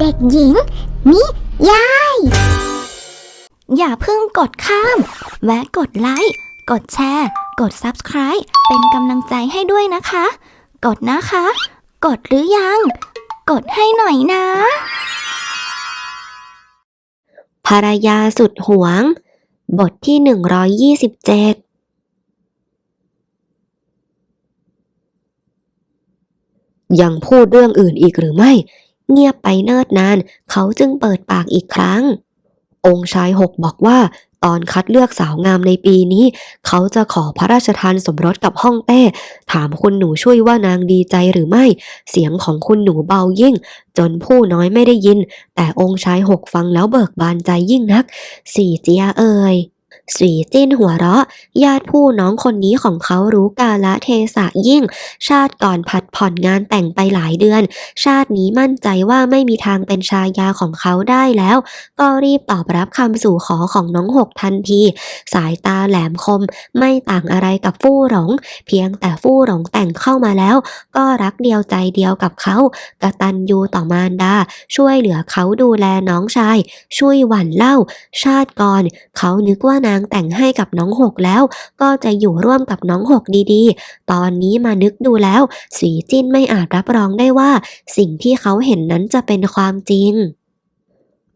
เด็กหญิง นิยาย อย่าเพิ่งกดข้าม แวะกดไลค์ กดแชร์ กด Subscribe เป็นกำลังใจให้ด้วยนะคะ กดนะคะ กดหรือยัง กดให้หน่อยนะ ภรรยาสุดหวง บทที่ 127ยังพูดเรื่องอื่นอีกหรือไม่ เงียบไปเนิ่นนาน เขาจึงเปิดปากอีกครั้ง องค์ชายหกบอกว่า ตอนคัดเลือกสาวงามในปีนี้ เขาจะขอพระราชทานสมรสกับฮ่องเต้ ถามคุณหนูช่วยว่านางดีใจหรือไม่ เสียงของคุณหนูเบายิ่ง จนผู้น้อยไม่ได้ยิน แต่องค์ชายหกฟังแล้วเบิกบานใจยิ่งนัก สี่เจียเอ่ย สีจิ้นหัวเราะ ญาติผู้น้องคนนี้ของเขารู้กาละเทศะยิ่ง ชาติก่อนผัดผ่อนงานแต่งไปหลายเดือน ชาตินี้มั่นใจว่าไม่มีทางเป็นชายาของเขาได้แล้ว ก็รีบตอบรับคำสู่ขอของน้องหกทันที สายตาแหลมคม ไม่ต่างอะไรกับฟู่หลง เพียงแต่ฟู่หลงแต่งเข้ามาแล้ว ก็รักเดียวใจเดียวกับเขากระตัญญูต่อมารดา ช่วยเหลือเขาดูแลน้องชาย ช่วยหวั่นเล่า ชาติก่อน เขานึกว่านะางแต่งให้กับน้องหกแล้ว ก็จะอยู่ร่วมกับน้องหกดีๆ ตอนนี้มานึกดูแล้ว สีจิ้นไม่อาจรับรองได้ว่า สิ่งที่เขาเห็นนั้นจะเป็นความจริง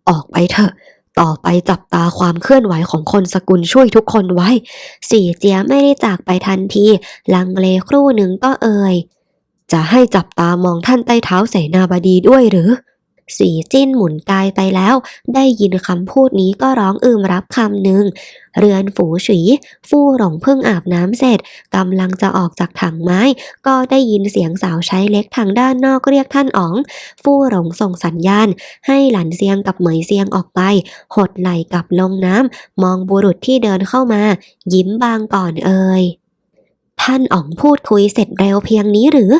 ออกไปเถอะต่อไปจับตาความเคลื่อนไหวของคนสกุลช่วยทุกคนไว้ สีเจียไม่ได้จากไปทันที ลังเลครู่หนึ่งก็เอ่ย จะให้จับตามองท่านใต้เท้าเสนาบดีด้วยหรือ สีจิ้นหมุนกายไปแล้ว ได้ยินคำพูดนี้ก็ร้องอืมรับคำหนึ่ง เรือนฝูฉีฟู่หลงเพิ่งอาบน้ำเสร็จกำลังจะออกจากถังไม้ ก็ได้ยินเสียงสาวใช้เล็กทางด้านนอกเรียกท่านอ๋อง ฟู่หลงส่งสัญญาณ ให้หลันเซียงกับเหมยเซียงออกไป หดไหลกลับลงน้ำมองบุรุษที่เดินเข้ามา ยิ้มบางก่อนเอ่ย ท่านอ๋องพูดคุยเสร็จเร็วเพียงนี้หรือ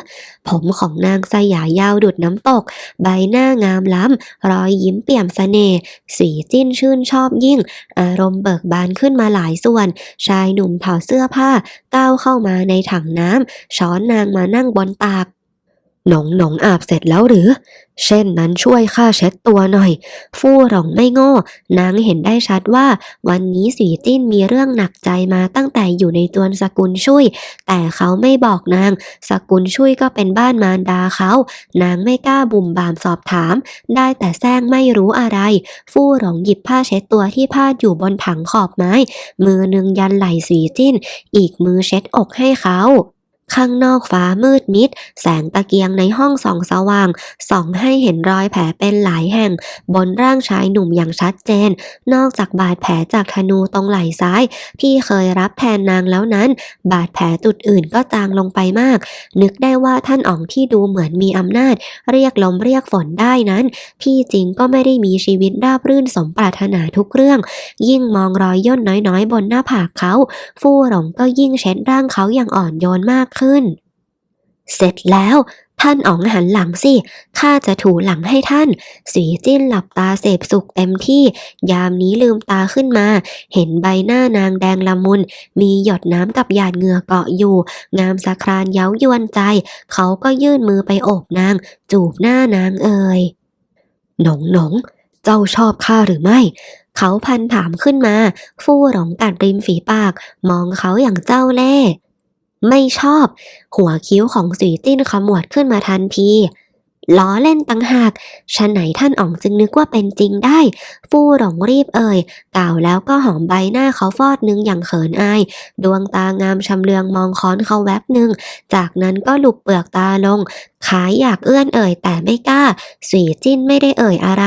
ผมของนางสยายาวดุดน้ำตก ใบหน้างามล้ำ รอยยิ้มเปี่ยมเสน่ห์สีจิ้นชื่นชอบยิ่ง อารมณ์เบิกบานขึ้นมาหลายส่วน ชายหนุ่มถอดเสื้อผ้าก้าวเข้ามาในถังน้ำช้อนนางมานั่งบนตาก หนงหนงอาบเสร็จแล้วหรือ เช่นนั้นช่วยข้าเช็ดตัวหน่อย ฟู่หลงไม่โง่นางเห็นได้ชัดว่า วันนี้สีจิ้นมีเรื่องหนักใจมาตั้งแต่อยู่ในจวสกุลช่วยแต่เขาไม่บอกนาง สกุลช่วยก็เป็นบ้านมารดาเขา นางไม่กล้าบุ่มบามสอบถาม ได้แต่แซงไม่รู้อะไร ฟู่หลงหยิบผ้าเช็ดตัวที่พาดอยู่บนถังขอบไม้ มือหนึ่งยันไหล่สีจิ้น อีกมือเช็ดอกให้เขา ข้างนอกฟ้ามืดมิด แสงตะเกียงในห้องส่องสว่าง ส่องให้เห็นรอยแผลเป็นหลายแห่ง บนร่างชายหนุ่มอย่างชัดเจน นอกจากบาดแผลจากธนูตรงไหล่ซ้าย ที่เคยรับแทนนางแล้วนั้น บาดแผลจุดอื่นก็จางลงไปมาก นึกได้ว่าท่านอ๋องที่ดูเหมือนมีอำนาจ เรียกลมเรียกฝนได้นั้น ที่จริงก็ไม่ได้มีชีวิตราบรื่นสมปรารถนาทุกเรื่อง ยิ่งมองรอยย่นน้อยๆ บนหน้าผากเขา ฟู่หลงก็ยิ่งเช็ดร่างเขาอย่างอ่อนโยนมากขึ้น เสร็จแล้วท่านอ๋องหันหลังสิ ข้าจะถูหลังให้ท่าน สีจิ้นหลับตาเสพสุขเต็มที่ ยามนี้ลืมตาขึ้นมา เห็นใบหน้านางแดงละมุน มีหยดน้ำกับหยาดเหงื่อเกาะอยู่ งามสะครานเย้ายวนใจ เขาก็ยื่นมือไปโอบนาง จูบหน้านางเอ่ย หนงหนง เจ้าชอบข้าหรือไม่ เขาพันถามขึ้นมา ฟู่หลงกัดริมฝีปาก มองเขาอย่างเจ้าเล่ห์ ไม่ชอบ หัวคิ้วของสีจิ้นขมวดขึ้นมาทันทีล้อเล่นตังหากฉะไหนท่านอ๋องจึงนึกว่าเป็นจริงได้ ฟู่หลงรีบเอ่ย กล่าวแล้วก็หอมใบหน้าเขาฟอดนึงอย่างเขินอาย ดวงตางามชำเลืองมองค้อนเขาแวบหนึ่ง จากนั้นก็หลุบเปลือกตาลงขายอยากเอื้อนเอ่ยแต่ไม่กล้า สีจิ้นไม่ได้เอ่ยอะไร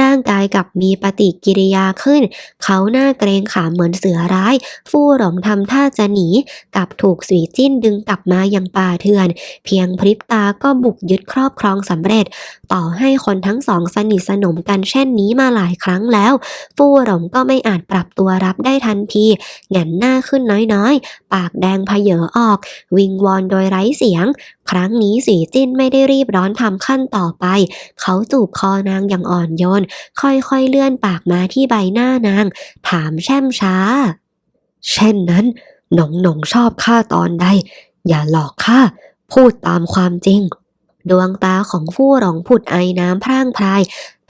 ร่างกายกับมีปฏิกิริยาขึ้น เขาหน้าเกรงขามเหมือนเสือร้าย ฟู่หลงทำท่าจะหนี กลับถูกสีจิ้นดึงกลับมายังป่าเถื่อน เพียงพริบตาก็บุกยึดครอบครองสำเร็จ ต่อให้คนทั้งสองสนิทสนมกันเช่นนี้มาหลายครั้งแล้ว ฟู่หลงก็ไม่อาจปรับตัวรับได้ทันทีหงนหน้าขึ้นน้อยๆ ปากแดงพะเยอออก วิงวอนโดยไร้เสียง ครั้งนี้สีจิ้นไม่ได้รีบร้อนทำขั้นต่อไป เขาจูบคอนางอย่างอ่อนโยน ค่อยๆเลื่อนปากมาที่ใบหน้านาง ถามแช่มช้า เช่นนั้น หนงหนงชอบข้าตอนใด อย่าหลอกข้า พูดตามความจริง ดวงตาของฟู่หลงผุดไอน้ำพร่างพราย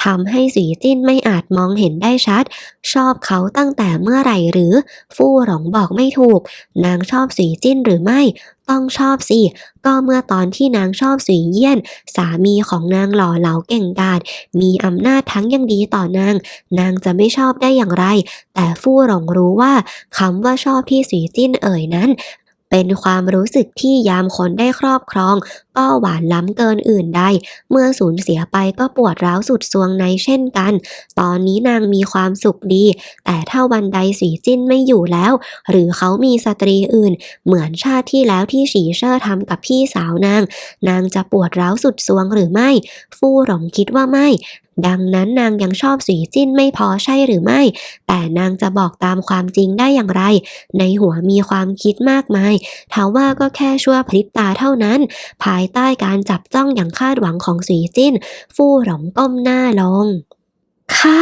ทำให้สีจิ้นไม่อาจมองเห็นได้ชัด ชอบเขาตั้งแต่เมื่อไหร่หรือ ฟู่หลงบอกไม่ถูก นางชอบสีจิ้นหรือไม่ ต้องชอบสิ ก็เมื่อตอนที่นางชอบสีเยี่ยน สามีของนางหล่อเหลาเก่งกาจมีอำนาจทั้งยังดีต่อนาง นางจะไม่ชอบได้อย่างไร แต่ฟู่หลงรู้ว่าคำว่าชอบที่สีจิ้นเอ่ยนั้น เป็นความรู้สึกที่ยามคนได้ครอบครอง ก็หวานล้ำเกินอื่นใด เมื่อสูญเสียไปก็ปวดร้าวสุดซวงในเช่นกัน ตอนนี้นางมีความสุขดี แต่ถ้าวันใดสีจิ้นไม่อยู่แล้ว หรือเขามีสตรีอื่น เหมือนชาติที่แล้วที่ฉีเชอร์ทำกับพี่สาวนาง นางจะปวดร้าวสุดซวงหรือไม่ ฟู่หลงคิดว่าไม่ ดังนั้นนางยังชอบสีจิ้นไม่พอใช่หรือไม่ แต่นางจะบอกตามความจริงได้อย่างไร ในหัวมีความคิดมากมายทว่าก็แค่ชั่วพริบตาเท่านั้น ภายใต้การจับจ้องอย่างคาดหวังของสีจิ้น ฟู่หลงก้มหน้าลงข้า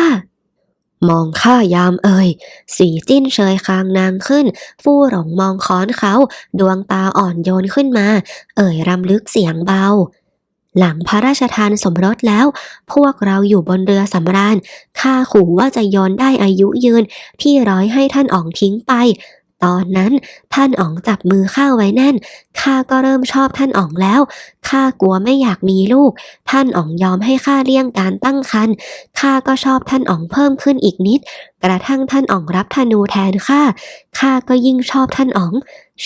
มองข้ายามเอ่ย สีจิ้นเชยคางนางขึ้น ฟู่หลงมองค้อนเขา ดวงตาอ่อนโยนขึ้นมา เอ่ยรำลึกเสียงเบา หลังพระราชทานสมรสแล้ว พวกเราอยู่บนเรือสำราญข้าขู่ว่าจะย้อนได้อายุยืนที่ร้อยให้ท่านอ๋องทิ้งไป ตอนนั้น ท่านอ๋องจับมือข้าไว้แน่น ข้าก็เริ่มชอบท่านอ๋องแล้ว ข้ากลัวไม่อยากมีลูก ท่านอ๋องยอมให้ข้าเลี่ยงการตั้งครรภ์ ข้าก็ชอบท่านอ๋องเพิ่มขึ้นอีกนิด กระทั่งท่านอ๋องรับธนูแทนข้า ข้าก็ยิ่งชอบท่านอ๋อง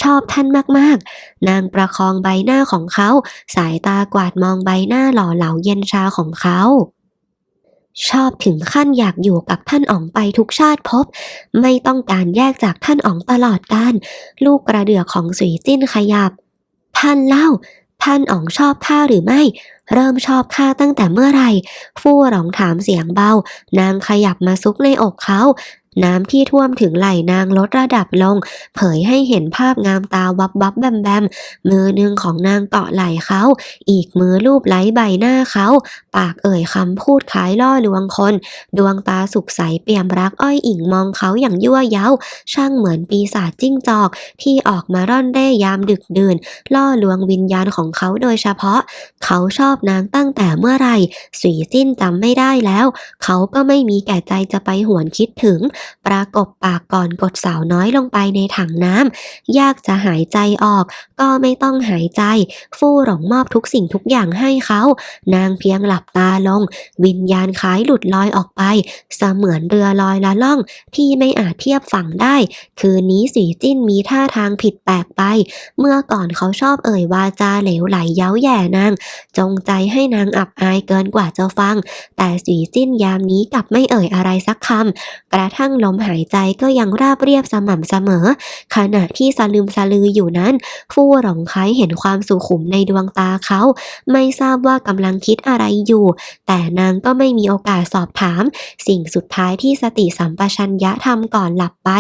ชอบท่านมากๆ นางประคองใบหน้าของเขา สายตากวาดมองใบหน้าหล่อเหลาเย็นชาของเขา ชอบถึงขั้นอยากอยู่กับท่านอ๋องไปทุกชาติพบ ไม่ต้องการแยกจากท่านอ๋องตลอดการลูกกระเดือกของสุยจิ้นขยับ ท่านเล่า ท่านอ๋องชอบข้าหรือไม่ เริ่มชอบข้าตั้งแต่เมื่อไหร่ ฟู่หลงถามเสียงเบา นางขยับมาซุกในอกเขา น้ำที่ท่วมถึงไหล่นางลดระดับลง เผยให้เห็นภาพงามตาวับวับแบมแบม มือหนึ่งของนางเกาะไหล่เขา อีกมือลูบไหลใบหน้าเขา ปากเอ่ยคำพูดคล้ายล่อลวงคน ดวงตาสุขใสเปี่ยมรักอ้อยอิงมองเขาอย่างยั่วเย้า ช่างเหมือนปีศาจจิ้งจอก ที่ออกมาร่อนเร่ยามดึกดื่น ล่อลวงวิญญาณของเขาโดยเฉพาะ เขาชอบนางตั้งแต่เมื่อไหร่ สีจิ้นจำไม่ได้แล้ว เขาก็ไม่มีแก่ใจจะไปหวนคิดถึงปรากบปากก่อนกดสาวน้อยลงไปในถังน้ำยากจะหายใจออก ก็ไม่ต้องหายใจ ฟู่หลงมอบทุกสิ่งทุกอย่างให้เขา นางเพียงหลับตาลง วิญญาณคล้ายหลุดลอยออกไป เสมือนเรือลอยละล่อง ที่ไม่อาจเทียบฝั่งได้ คืนนี้สีจิ้นมีท่าทางผิดแปลกไป เมื่อก่อนเขาชอบเอ่ยวาจาเหลวไหลเย้าแย่นาง จงใจให้นางอับอายเกินกว่าจะฟัง แต่สีจิ้นยามนี้กลับไม่เอ่ยอะไรสักคำกระทั่งลมหายใจก็ยังราบเรียบสม่ำเสมอ ขณะที่สลืมสลืออยู่นั้น ฟู่หลงไคเห็นความสุขุมในดวงตาเขา ไม่ทราบว่ากำลังคิดอะไรอยู่ แต่นางก็ไม่มีโอกาสสอบถาม สิ่งสุดท้ายที่สติสัมปชัญญะทำก่อนหลับไป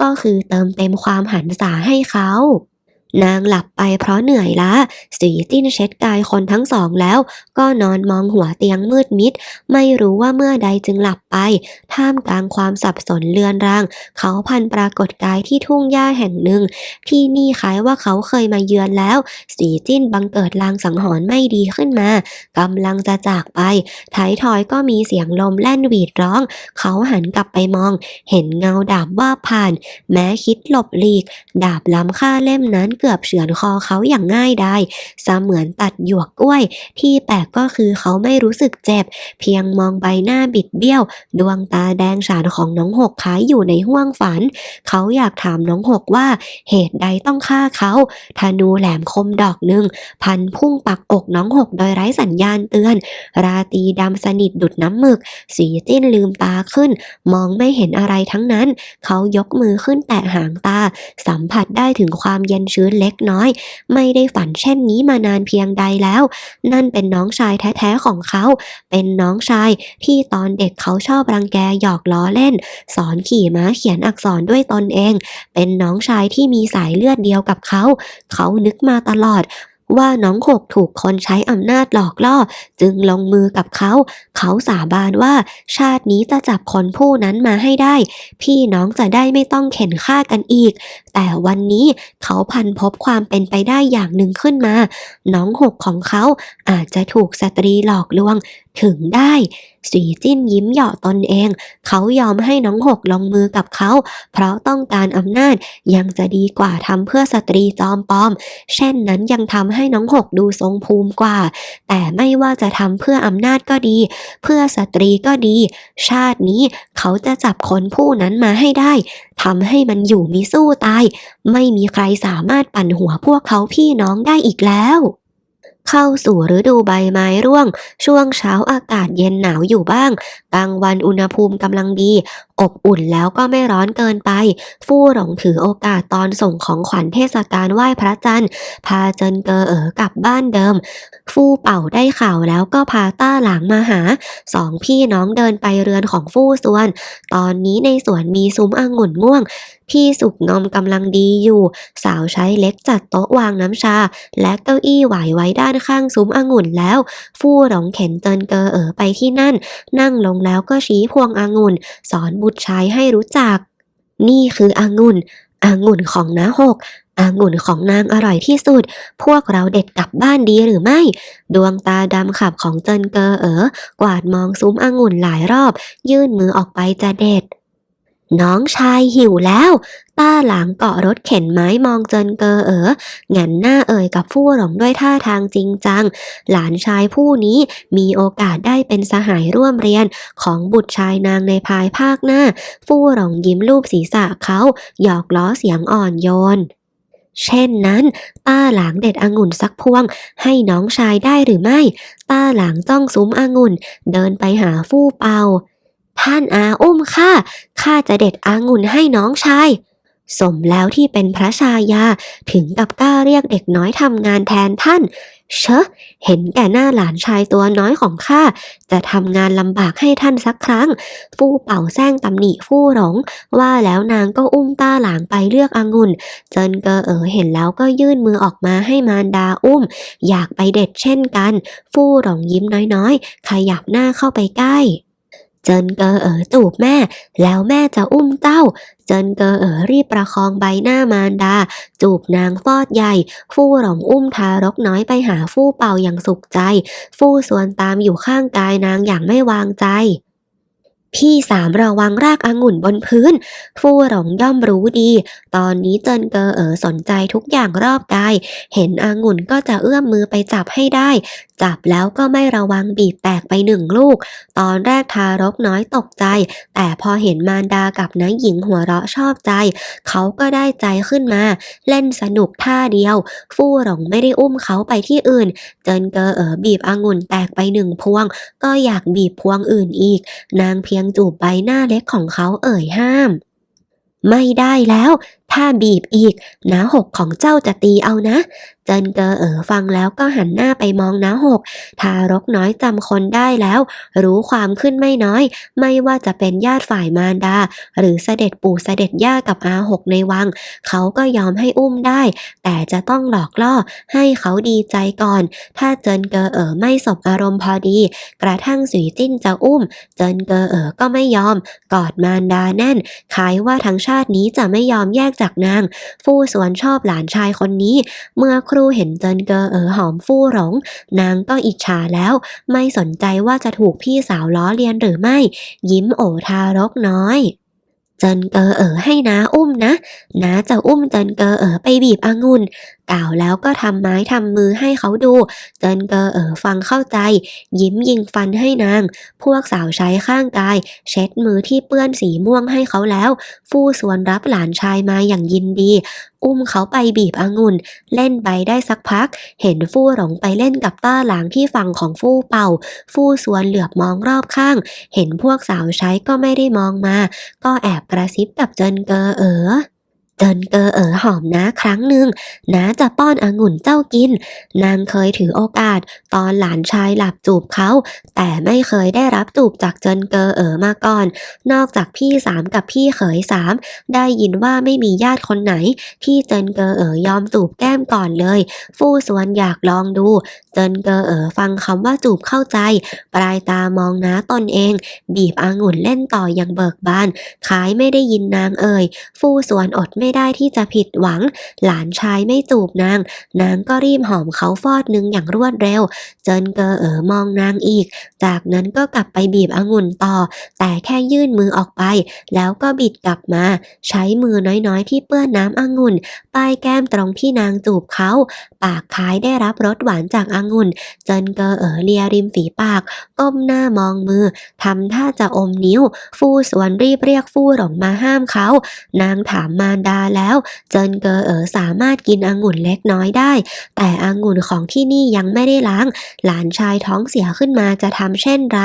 ก็คือเติมเต็มความหันษาให้เขา นางหลับไปเพราะเหนื่อยล้า สีจิ้นเช็ดกายคนทั้งสองแล้ว ก็นอนมองหัวเตียงมืดมิด ไม่รู้ว่าเมื่อใดจึงหลับไป ท่ามกลางความสับสนเลือนราง เขาพันปรากฏกายที่ทุ่งหญ้าแห่งหนึ่ง ที่นี่คล้ายว่าเขาเคยมาเยือนแล้ว สีจิ้นบังเกิดลางสังหรณ์ไม่ดีขึ้นมากำลังจะจากไปท้ายทอยก็มีเสียงลมแล่นหวีดร้อง เขาหันกลับไปมอง เห็นเงาดาบว่าผ่าน แม้คิดหลบหลีก ดาบล้ำค่าเล่มนั้นเกือบเฉือนคอเขาอย่างง่ายดายเสมือนตัดหยวกกล้วย ที่แปลกก็คือเขาไม่รู้สึกเจ็บ เพียงมองใบหน้าบิดเบี้ยว ดวงตาแดงฉานของน้องหกคล้ายอยู่ในห้วงฝัน เขาอยากถามน้องหกว่าเหตุใดต้องฆ่าเขาธนูแหลมคมดอกหนึ่ง พันพุ่งปักอกน้องหกโดยไร้สัญญาณเตือน ราตีดำสนิทดุดน้ำหมึก สีจิ้นลืมตาขึ้น มองไม่เห็นอะไรทั้งนั้น เขายกมือขึ้นแตะหางตา สัมผัสได้ถึงความเย็นชื้นเล็กน้อย ไม่ได้ฝันเช่นนี้มานานเพียงใดแล้ว นั่นเป็นน้องชายแท้ๆของเขา เป็นน้องชายที่ตอนเด็กเขาชอบรังแกหยอกล้อเล่น สอนขี่ม้าเขียนอักษรด้วยตนเอง เป็นน้องชายที่มีสายเลือดเดียวกับเขา เขานึกมาตลอดว่าน้องหกถูกคนใช้อำนาจหลอกล่อ จึงลงมือกับเขา เขาสาบานว่าชาตินี้จะจับคนผู้นั้นมาให้ได้ พี่น้องจะได้ไม่ต้องเข็นฆ่ากันอีก แต่วันนี้เขาพันพบความเป็นไปได้อย่างหนึ่งขึ้นมา น้องหกของเขาอาจจะถูกสตรีหลอกลวงถึงได้ สีจิ้นยิ้มเหยาะตนเอง เขายอมให้น้องหกลงมือกับเขา เพราะต้องการอำนาจยังจะดีกว่าทำเพื่อสตรีจอมปลอม เช่นนั้นยังทำให้น้องหกดูทรงภูมิกว่า แต่ไม่ว่าจะทำเพื่ออำนาจก็ดี เพื่อสตรีก็ดี ชาตินี้เขาจะจับคนผู้นั้นมาให้ได้ทำให้มันอยู่มีสู้ตายไม่มีใครสามารถปั่นหัวพวกเขาพี่น้องได้อีกแล้ว เข้าสู่ฤดูใบไม้ร่วง ช่วงเช้าอากาศเย็นหนาวอยู่บ้าง กลางวันอุณหภูมิกำลังดี อบอุ่นแล้วก็ไม่ร้อนเกินไป ฟู่หลงถือโอกาสตอนส่งของขวัญเทศกาลไหว้พระจันทร์ พาเจินเกอเอ๋อกลับบ้านเดิม ฟู่เป่าได้ข่าวแล้วก็พาต้าหลางมาหา สองพี่น้องเดินไปเรือนของฟู่ส่วน ตอนนี้ในสวนมีซุ้มองุ่นม่วงที่สุกงอมกำลังดีอยู่ สาวใช้เล็กจัดโต๊ะวางน้ำชา และเก้าอี้ไหวไว้ด้านข้างซุ้มองุ่นแล้ว ฟู่หลงเข็นเจินเกอเอ๋อไปที่นั่น นั่งลงแล้วก็ชี้พวงองุ่น สอนบุตรชายให้รู้จัก นี่คือองุ่นองุ่นของน้าหกองุ่นของนางอร่อยที่สุด พวกเราเด็ดกลับบ้านดีหรือไม่ ดวงตาดำขับของเจินเกอเอ๋อกวาดมองซุ้มองุ่นหลายรอบ ยื่นมือออกไปจะเด็ด น้องชายหิวแล้ว ต้าหลังเกาะรถเข็นไม้มองเจินเกอเอ๋อหงันหน้าเอ่ยกับฟู่หลงด้วยท่าทางจริงจัง หลานชายผู้นี้มีโอกาสได้เป็นสหายร่วมเรียนของบุตรชายนางในภายภาคหน้า ฟู่หลงยิ้มรูปศีรษะเขาหยอกล้อเสียงอ่อนโยนเช่นนั้น ต้าหลางเด็ดองุ่นสักพวง ให้น้องชายได้หรือไม่ ต้าหลางจ้องซุ้มองุ่น เดินไปหาฟู่เปา ท่านอาอุ้มข้าข้าจะเด็ดอางุ่นให้น้องชาย สมแล้วที่เป็นพระชายาถึงกับกล้าเรียกเด็กน้อยทำงานแทนท่าน เชอะเห็นแก่หน้าหลานชายตัวน้อยของข้าจะทำงานลำบากให้ท่านสักครั้ง ฟู่เป่าแซงตำหนิฟู่หลงว่าแล้วนางก็อุ้มต้าหลางไปเลือกองุ่นเจินเกอเอ๋อเห็นแล้วก็ยื่นมือออกมาให้มารดาอุ้ม อยากไปเด็ดเช่นกัน ฟู่หลงยิ้มน้อยๆ ขยับหน้าเข้าไปใกล้ เจินเกอเอ๋อจูบแม่ แล้วแม่จะอุ้มเต้า เจินเกอเอ๋อรีบประคองใบหน้ามารดา จูบนางฟอดใหญ่ ฟู่หลงอุ้มทารกน้อยไปหาฟู่เป่าอย่างสุขใจ ฟู่สวนตามอยู่ข้างกายนางอย่างไม่วางใจพี่สามระวังรากองุ่นบนพื้น ฟู่หลงย่อมรู้ดี ตอนนี้เจินเกอเอ๋อสนใจทุกอย่างรอบกาย เห็นองุ่นก็จะเอื้อมมือไปจับให้ได้ จับแล้วก็ไม่ระวังบีบแตกไปหนึ่งลูก ตอนแรกทารกน้อยตกใจ แต่พอเห็นมารดากับน้าหญิงหัวเราะชอบใจ เขาก็ได้ใจขึ้นมา เล่นสนุกท่าเดียว ฟู่หลงไม่ได้อุ้มเขาไปที่อื่น เจินเกอเอ๋อบีบองุ่นแตกไปหนึ่งพวง ก็อยากบีบพวงอื่นอีก นางเพียงจูบใบหน้าเล็กของเขาเอ่ยห้าม ไม่ได้แล้ว ถ้าบีบอีกน้าหกของเจ้าจะตีเอานะ เจินเกอเอ๋อฟังแล้วก็หันหน้าไปมองน้าหก ทารกน้อยจำคนได้แล้ว รู้ความขึ้นไม่น้อย ไม่ว่าจะเป็นญาติฝ่ายมารดา หรือเสด็จปู่เสด็จย่ากับอาหกในวัง เขาก็ยอมให้อุ้มได้ แต่จะต้องหลอกล่อให้เขาดีใจก่อน ถ้าเจินเกอเอ๋อไม่สบอารมณ์พอดี กระทั่งสุยจิ้นจะอุ้ม เจินเกอเอ๋อก็ไม่ยอม กอดมารดาแน่นคล้ายว่าทั้งชาตินี้จะไม่ยอมแยกจากนาง ฟู่สวนชอบหลานชายคนนี้ เมื่อครูเห็นเจินเกอเอ๋อหอมฟู่หลง นางก็อิจฉาแล้ว ไม่สนใจว่าจะถูกพี่สาวล้อเลียนหรือไม่ ยิ้มโอทารกน้อย จินเกอเอ๋อให้น้าอุ้มนะน้าจะอุ้มเจินเกอเอ๋อไปบีบองุ่นกล่าวแล้วก็ทำไม้ทำมือให้เขาดูเจินเกอเอ๋อฟังเข้าใจ ยิ้มยิงฟันให้นาง พวกสาวใช้ข้างกาย เช็ดมือที่เปื้อนสีม่วงให้เขาแล้ว ฟู่สวนรับหลานชายมาอย่างยินดีอุ้มเขาไปบีบองุ่น เล่นไปได้สักพัก เห็นฟู่หลงไปเล่นกับต้าหลางที่ฝั่งของฟู่เป่า ฟู่สวนเหลือบมองรอบข้าง เห็นพวกสาวใช้ก็ไม่ได้มองมา ก็แอบกระซิบกับเจินเกอเอ๋อ เจินเกอเอ๋อหอมน้าครั้งหนึ่งน้าจะป้อนองุ่นเจ้ากิน นางเคยถือโอกาส ตอนหลานชายหลับจูบเขา แต่ไม่เคยได้รับจูบจากเจินเกอเอ๋อมาก่อน นอกจากพี่สามกับพี่เขยสามได้ยินว่าไม่มีญาติคนไหน ที่เจินเกอเอ๋อยอมจูบแก้มก่อนเลย ฟู่สวนอยากลองดู เจินเกอเอ๋อฟังคำว่าจูบเข้าใจ ปลายตามองน้าตนเอง บีบอางุ่นเล่นต่ออย่างเบิกบานคล้ายไม่ได้ยินนางเอ่ย ฟู่สวนอดไม่ได้ที่จะผิดหวัง หลานชายไม่จูบนาง นางก็รีบหอมเขาฟอดหนึ่งอย่างรวดเร็ว เจินเกอเอ๋อมองนางอีก จากนั้นก็กลับไปบีบองุ่นต่อ แต่แค่ยื่นมือออกไป แล้วก็บิดกลับมา ใช้มือน้อยๆ ที่เปื้อนน้ำองุ่นป้ายแก้มตรงที่นางจูบเขา ปากคายได้รับรสหวานจากองน เจินเกอเอ๋อเลียริมฝีปาก ก้มหน้ามองมือทำท่าจะอมนิ้ว ฟู่สวนรีบเรียกฟู่หลงมาห้ามเขา นางถามมารดาแล้ว เจินเกอเอ๋อสามารถกินองุ่นเล็กน้อยได้ แต่องุ่นของที่นี่ยังไม่ได้ล้าง หลานชายท้องเสียขึ้นมาจะทำเช่นไร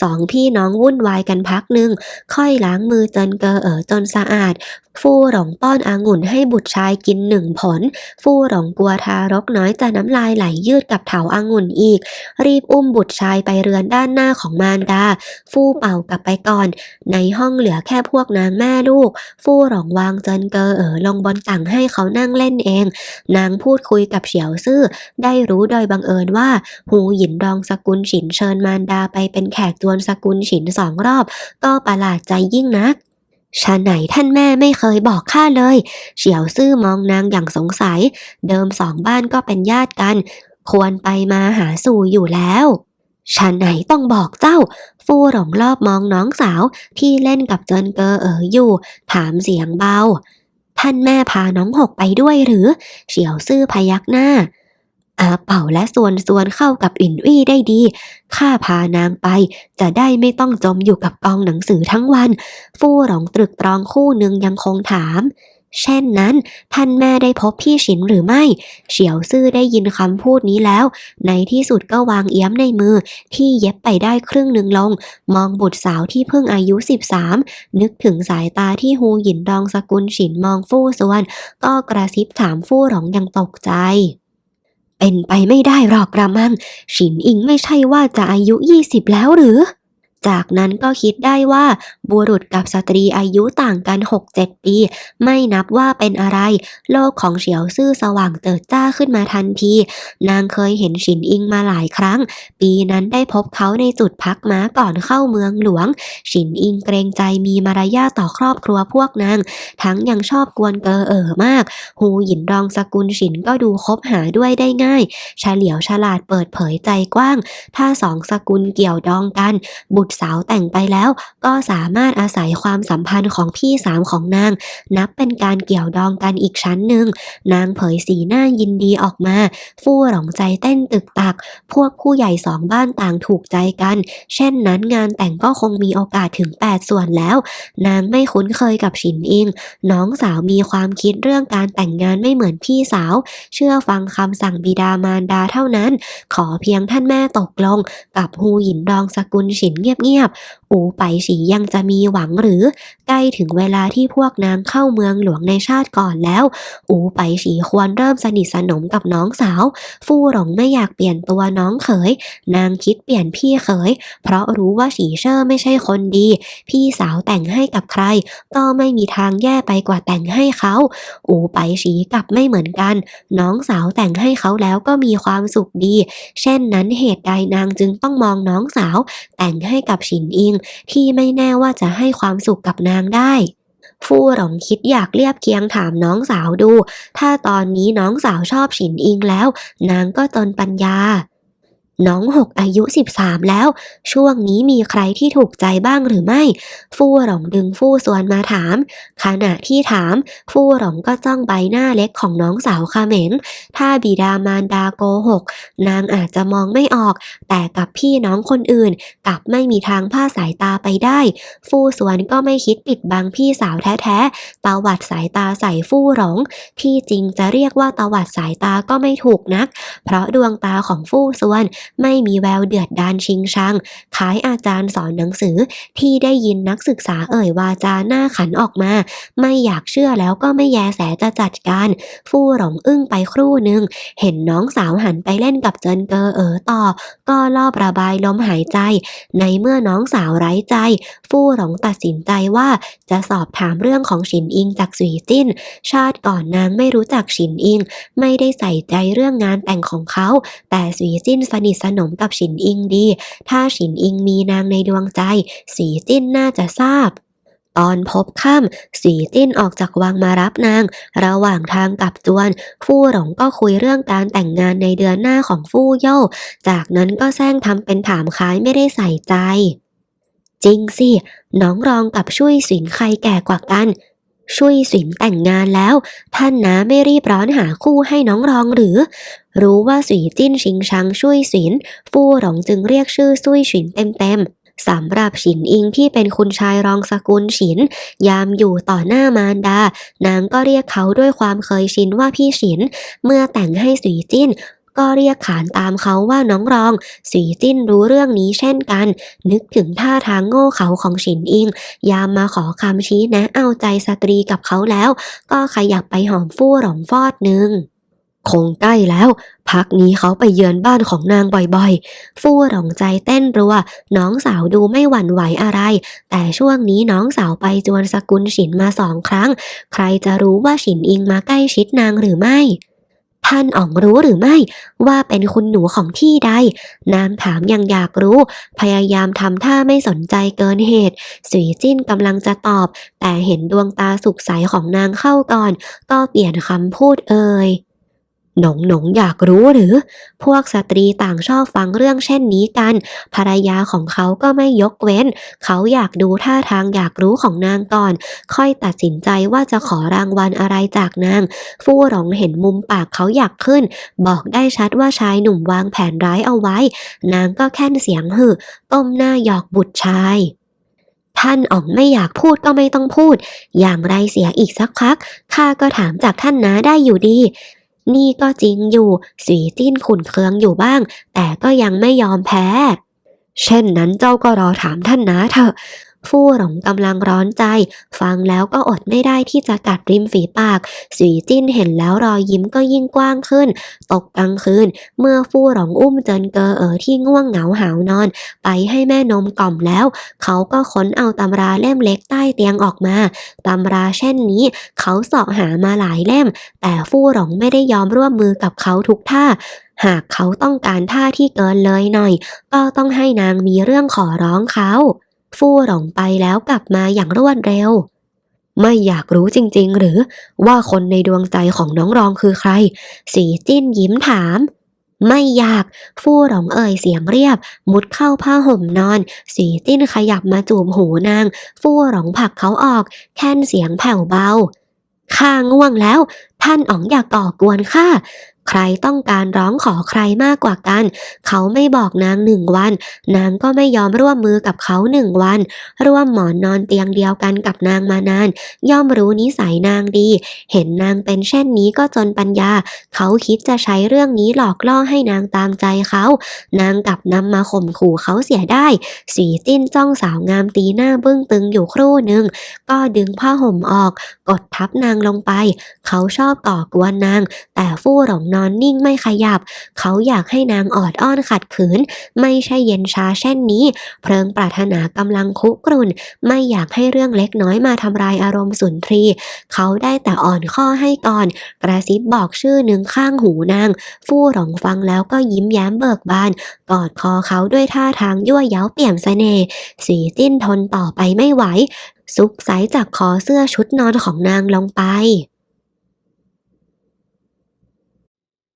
สองพี่น้องวุ่นวายกันพักหนึ่งค่อยล้างมือเจินเกอเอ๋อจนสะอาด ฟู่หลงป้อนอางุ่นให้บุตรชายกินหนึ่งผล ฟู่หลงกลัวทารกน้อยจะน้ำลายไหลยืดกับเถาอางุ่นอีก รีบอุ้มบุตรชายไปเรือนด้านหน้าของมารดา ฟู่เป่ากลับไปก่อน ในห้องเหลือแค่พวกนางแม่ลูก ฟู่หลงวางเจินเกอเอ๋อลงบนตังให้เขานั่งเล่นเอง นางพูดคุยกับเฉียวซื่อ ได้รู้โดยบังเอิญว่า หูหยินรองสกุลฉินเชิญมารดาไปเป็นแขกจวนสกุลฉินสองรอบ ก็ประหลาดใจยิ่งนัก ชาไหนท่านแม่ไม่เคยบอกข้าเลย เฉียวซื่อมองนางอย่างสงสัย เดิมสองบ้านก็เป็นญาติกัน ควรไปมาหาสู่อยู่แล้วชาไหนต้องบอกเจ้า ฟู่หลงรอบมองน้องสาวที่เล่นกับเจินเกอเอ๋ออยู่ ถามเสียงเบา ท่านแม่พาน้องหกไปด้วยหรือ เฉียวซื่อพยักหน้า อาเป่าและส่วนส่วนเข้ากับอินวี่ได้ดี ข้าพานางไป จะได้ไม่ต้องจมอยู่กับกองหนังสือทั้งวัน ฟู่หลงตรึกตรองคู่หนึ่งยังคงถาม เช่นนั้น ท่านแม่ได้พบพี่ฉินหรือไม่ เฉียวซื่อได้ยินคำพูดนี้แล้ว ในที่สุดก็วางเอี้ยมในมือ ที่เย็บไปได้ครึ่งหนึ่งลง มองบุตรสาวที่เพิ่งอายุ 13 นึกถึงสายตาที่ฮูหยินดองสกุลฉินมองฟู่ส่วน ก็กระซิบถามฟู่หลงยังตกใจ เป็นไปไม่ได้หรอกกระมังฉินอิงไม่ใช่ว่าจะอายุยี่สิบแล้วหรือ จากนั้นก็คิดได้ว่า บุรุษกับสตรีอายุต่างกัน 6-7 ปี ไม่นับว่าเป็นอะไร โลกของเฉียวซื่อสว่างเติดจ้าขึ้นมาทันที นางเคยเห็นฉินอิงมาหลายครั้ง ปีนั้นได้พบเขาในจุดพักม้าก่อนเข้าเมืองหลวง ฉินอิงเกรงใจมีมารยาต่อครอบครัวพวกนาง ทั้งยังชอบกวนเกอเอ๋อมาก หูหยินรองสกุลฉินก็ดูคบหาด้วยได้ง่ายเฉลียวฉลาดเปิดเผยใจกว้าง ถ้าสองสกุลเกี่ยวดองกัน บุตรสาวแต่งไปแล้ว ก็สามารถอาศัยความสัมพันธ์ของพี่สาวของนาง นับเป็นการเกี่ยวดองกันอีกชั้นหนึ่ง นางเผยสีหน้ายินดีออกมา ฟู่หลงใจเต้นตึกตัก พวกผู้ใหญ่สองบ้านต่างถูกใจกัน เช่นนั้นงานแต่งก็คงมีโอกาสถึง 8 ส่วนแล้ว นางไม่คุ้นเคยกับฉินอิง น้องสาวมีความคิดเรื่องการแต่งงานไม่เหมือนพี่สาว เชื่อฟังคำสั่งบิดามารดาเท่านั้น ขอเพียงท่านแม่ตกลง กับฮูหยินดองสกุลฉินเงียบอูไปฉียังจะมีหวังหรือ ใกล้ถึงเวลาที่พวกนางเข้าเมืองหลวงในชาติก่อนแล้ว อูไปฉีควรเริ่มสนิทสนมกับน้องสาว ฟู่หลงไม่อยากเปลี่ยนตัวน้องเขย นางคิดเปลี่ยนพี่เขย เพราะรู้ว่าฉีเชอร์ไม่ใช่คนดี พี่สาวแต่งให้กับใคร ก็ไม่มีทางแย่ไปกว่าแต่งให้เขา อูไปฉีกับไม่เหมือนกัน น้องสาวแต่งให้เขาแล้วก็มีความสุขดี เช่นนั้นเหตุใดนางจึงต้องมองน้องสาว แต่งให้กับฉินอิงที่ไม่แน่ว่าจะให้ความสุขกับนางได้ฟู่หลงคิดอยากเรียบเคียงถามน้องสาวดู ถ้าตอนนี้น้องสาวชอบฉินอิงแล้ว นางก็จนปัญญา น้องหกอายุ 13 แล้ว ช่วงนี้มีใครที่ถูกใจบ้างหรือไม่ ฟู่หลงดึงฟู่สวนมาถาม ขณะที่ถาม ฟู่หลงก็จ้องใบหน้าเล็กของน้องสาวคาเหม็นถ้าบิดามารดาโกหก นางอาจจะมองไม่ออก แต่กับพี่น้องคนอื่นกลับไม่มีทางพลาสายตาไปได้ ฟู่สวนก็ไม่คิดปิดบังพี่สาวแท้ๆตวัดสายตาใส่ฟู่หลงที่จริงจะเรียกว่าตวัดสายตาก็ไม่ถูกนัก เพราะดวงตาของฟู่สวนไม่มีแววเดือดดานชิงชังคล้ายอาจารย์สอนหนังสือที่ได้ยินนักศึกษาเอ่ยวาจาหน้าขันออกมา ไม่อยากเชื่อแล้วก็ไม่แยแสจะจัดการ ฟู่หลงอึ้งไปครู่หนึ่งเห็นน้องสาวหันไปเล่นกับเจินเกอเอ๋อต่อ ก็รอบระบายลมหายใจ ในเมื่อน้องสาวไร้ใจ ฟู่หลงตัดสินใจว่าจะสอบถามเรื่องของฉินอิงจากสุยจิ้น ชาติก่อนนางไม่รู้จักฉินอิง ไม่ได้ใส่ใจเรื่องงานแต่งของเขา แต่สุยจิ้นสนิทสนมกับฉินอิงดี ถ้าฉินอิงมีนางในดวงใจ สีจิ้นน่าจะทราบ ตอนพบค่ำสีจิ้นออกจากวังมารับนาง ระหว่างทางกลับจวน ฟู่หลงก็คุยเรื่องการแต่งงานในเดือนหน้าของฟู่โย่จากนั้นก็แซงทำเป็นถามคล้ายไม่ได้ใส่ใจ จริงสิ น้องรองกับช่วยสินใครแก่กว่ากัน ช่วยสินแต่งงานแล้ว ท่านนะไม่รีบร้อนหาคู่ให้น้องรองหรือ รู้ว่าสีจิ้นชิงชังช่วยสิน ฟู่หลงจึงเรียกชื่อซุยฉินเต็มๆสำหรับฉินอิงที่เป็นคุณชายรองสกุลฉิน ยามอยู่ต่อหน้ามารดา นางก็เรียกเขาด้วยความเคยชินว่าพี่ฉิน เมื่อแต่งให้สีจิ้น ก็เรียกขานตามเขาว่าน้องรอง สีจิ้นรู้เรื่องนี้เช่นกัน นึกถึงท่าทางโง่เขาของฉินอิง ยามมาขอคำชี้แนะเอาใจสตรีกับเขาแล้ว ก็ขยับไปหอมฟู่หลงฟอดหนึ่งคงใกล้แล้ว พักนี้เขาไปเยือนบ้านของนางบ่อยๆ ฟู่หลงใจเต้นรัว น้องสาวดูไม่หวั่นไหวอะไร แต่ช่วงนี้น้องสาวไปจวนสกุลฉินมาสองครั้ง ใครจะรู้ว่าฉินอิงมาใกล้ชิดนางหรือไม่ ท่านอ๋องรู้หรือไม่ว่าเป็นคุณหนูของที่ใด นางถามยังอยากรู้ พยายามทำท่าไม่สนใจเกินเหตุ สุยจิ้นกำลังจะตอบ แต่เห็นดวงตาสุขใสของนางเข้าก่อน ก็เปลี่ยนคำพูดเอ่ย หนงหนงอยากรู้หรือ พวกสตรีต่างชอบฟังเรื่องเช่นนี้กัน ภรรยาของเขาก็ไม่ยกเว้น เขาอยากดูท่าทางอยากรู้ของนางก่อน ค่อยตัดสินใจว่าจะขอรางวัลอะไรจากนาง ฟู่หลงเห็นมุมปากเขาอยากขึ้น บอกได้ชัดว่าชายหนุ่มวางแผนร้ายเอาไว้ นางก็แค่นเสียงหือต้มหน้าหยอกบุตรชายท่านอ๋องไม่อยากพูดก็ไม่ต้องพูด อย่างไรเสียอีกสักพัก ข้าก็ถามจากท่านน้าได้อยู่ดี นี่ก็จริงอยู่สีจิ้นขุนเคืองอยู่บ้าง แต่ก็ยังไม่ยอมแพ้ เช่นนั้นเจ้าก็รอถามท่านนะเถอะ ฟู่หลงกำลังร้อนใจ ฟังแล้วก็อดไม่ได้ที่จะกัดริมฝีปากสีจิ้นเห็นแล้วรอยยิ้มก็ยิ่งกว้างขึ้น ตกกลางคืน เมื่อฟู่หลงอุ้มเจินเกอเอ๋อที่ง่วงเหงาหาวนอน ไปให้แม่นมกล่อมแล้ว เขาก็ค้นเอาตำราเล่มเล็กใต้เตียงออกมาตำราเช่นนี้ เขาสาะหามาหลายเล่ม แต่ฟู่หลงไม่ได้ยอมร่วมมือกับเขาทุกท่าหากเขาต้องการท่าที่เกินเลยหน่อย ก็ต้องให้นางมีเรื่องขอร้องเขา ฟู่หลงไปแล้วกลับมาอย่างรวดเร็ว ไม่อยากรู้จริงๆ หรือว่าคนในดวงใจของน้องรองคือใคร สีจิ้นยิ้มถาม ไม่อยาก ฟู่หลงเอ่ยเสียงเรียบ มุดเข้าผ้าห่มนอน สีจิ้นขยับมาจูบหูนาง ฟู่หลงผลักเขาออก แค่นเสียงแผ่วเบาข้าง่วงแล้ว ท่านอ๋องอยากก่อกวนข้า ใครต้องการร้องขอใครมากกว่ากัน เขาไม่บอกนางหนึ่งวัน นางก็ไม่ยอมร่วมมือกับเขาหนึ่งวัน ร่วมหมอนนอนเตียงเดียวกันกับนางมานาน ย่อมรู้นิสัยนางดี เห็นนางเป็นเช่นนี้ก็จนปัญญา เขาคิดจะใช้เรื่องนี้หลอกล่อให้นางตามใจเขา นางกลับนำมาข่มขู่เขาเสียได้ สีจิ้นจ้องสาวงามตีหน้าบึ้งตึงอยู่ครู่หนึ่ง ก็ดึงผ้าห่มออก กดทับนางลงไป เขาชอบก่อกวนนาง แต่ฟู่หลงนอนนิ่งไม่ขยับ เขาอยากให้นางออดอ้อนขัดขืน ไม่ใช่เย็นชาเช่นนี้ เพลิงปรารถนากำลังคุกรุ่น ไม่อยากให้เรื่องเล็กน้อยมาทำลายอารมณ์สุนทรี เขาได้แต่อ่อนข้อให้ก่อน กระซิบบอกชื่อหนึ่งข้างหูนาง ฟู่หลงฟังแล้วก็ยิ้มแย้มเบิกบาน กอดคอเขาด้วยท่าทางยั่วเย้าเปี่ยมเสน่ห์สีจิ้นทนต่อไปไม่ไหว ซุกไซจากคอเสื้อชุดนอนของนางลงไป